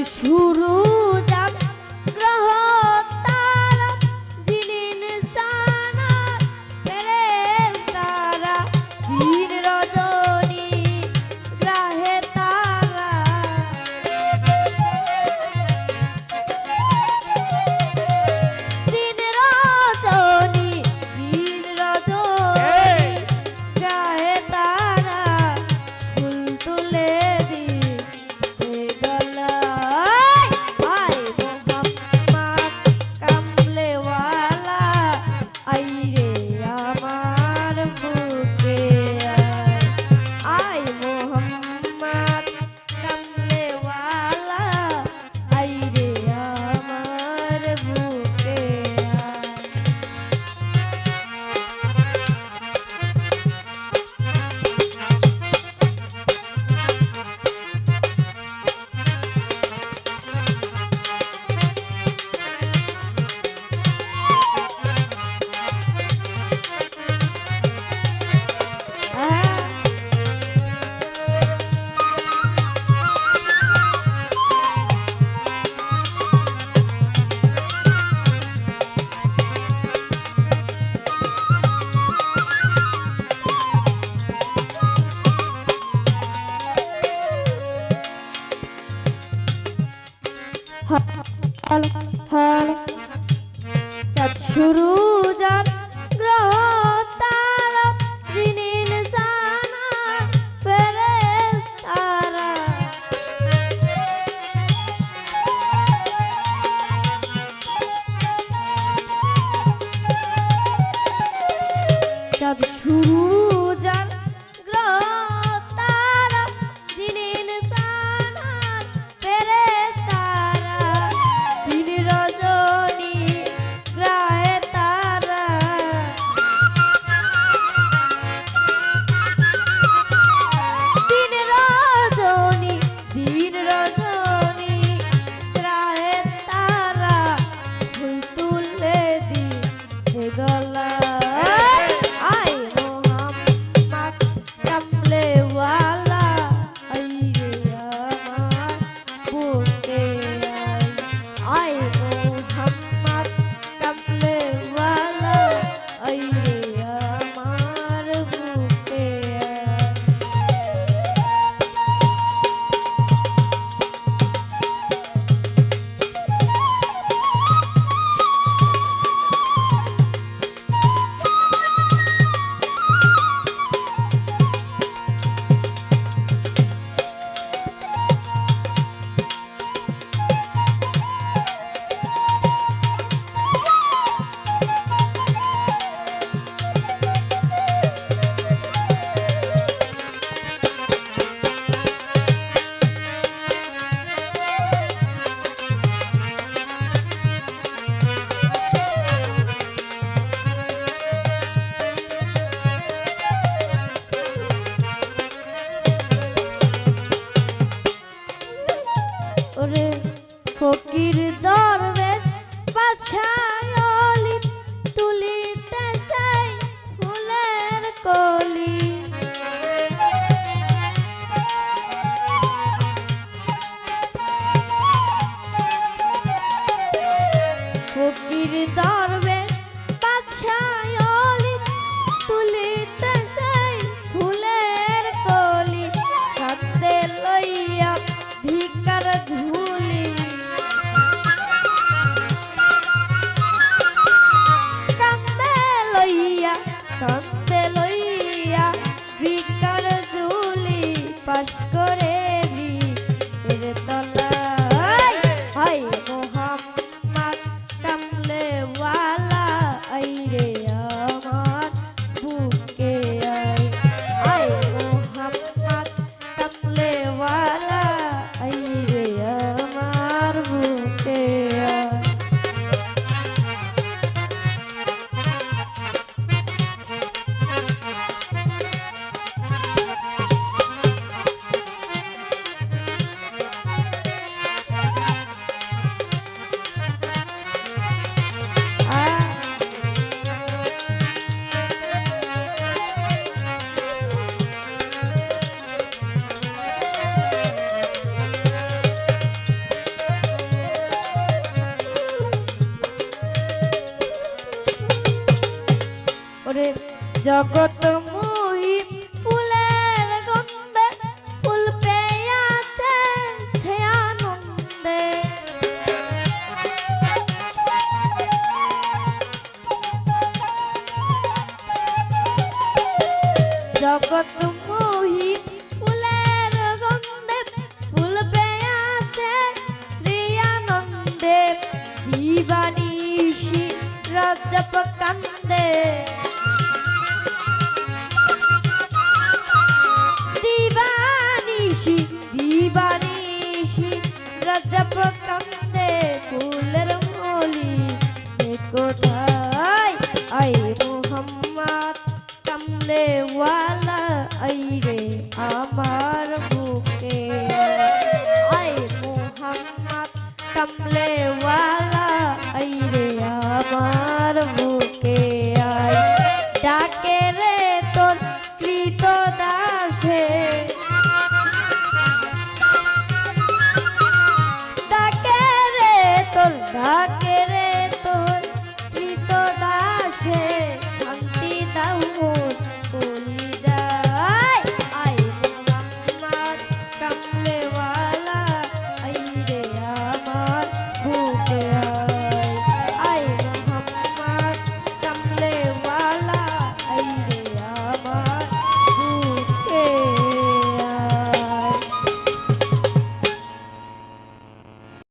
this room. জগত মুই ফুলের গন্ধে ফুল পেয়াছে সে আনন্দে। জগত মোহিত ফুলের গন্ধে ফুল পেয়াছে শ্রী আনন্দে। দিবানিষি রজব কান্দে le wala aire